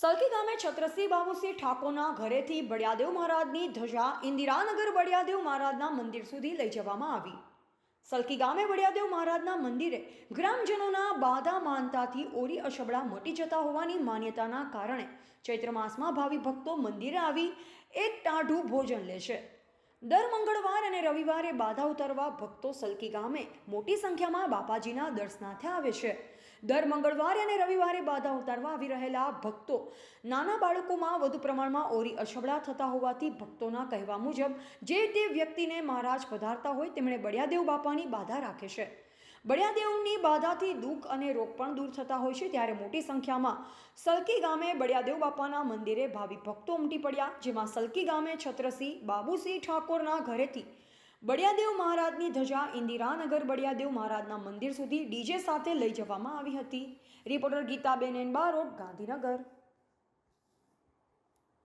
સલકી ગામે છત્રસિંહ બાબુસિંહ ઠાકોરના ઘરેથી બળિયાદેવ મહારાજની ધજા ઇન્દિરાનગર બળિયાદેવ મહારાજના મંદિર સુધી લઈ જવામાં આવી. સલકી ગામે બળિયાદેવ મહારાજના મંદિરે ગ્રામજનોના બાધા માનતાથી ઓરી અશબડા મટી જતા હોવાની માન્યતાના કારણે ચૈત્ર માસમાં ભાવિ ભક્તો મંદિરે આવી એક ટાઢું ભોજન લે છે. દર મંગળવાર અને રવિવારે બાધા ઉતરવા ભક્તો સલકી ગામે મોટી સંખ્યામાં બાપાજીના દર્શનાર્થે આવે છે. દર મંગળવારે અને રવિવારે બાધા ઉતારવા આવી રહેલા ભક્તો નાના બાળકોમાં વધુ પ્રમાણમાં ઓરી અછબડા થતા હોવાથી ભક્તોના કહેવા મુજબ જે તે વ્યક્તિને મહારાજ પધારતા હોય તેમણે બળિયાદેવ બાપાની બાધા રાખે છે. બળિયાદેવની બાધાથી દુઃખ અને રોગ પણ દૂર થતા હોય છે ત્યારે મોટી સંખ્યામાં સલકી ગામે બળિયાદેવ બાપાના મંદિરે ભાવિ ભક્તો ઉમટી પડ્યા, જેમાં સલકી ગામે છત્રસિંહ બાબુસિંહ ઠાકોરના ઘરેથી બળિયાદેવ મહારાજની ધજા ઇન્દિરાનગર બળિયાદેવ મહારાજના મંદિર સુધી ડીજે સાથે લઈ જવામાં આવી હતી. Reporter Geetaben N Barot, Gandhinagar.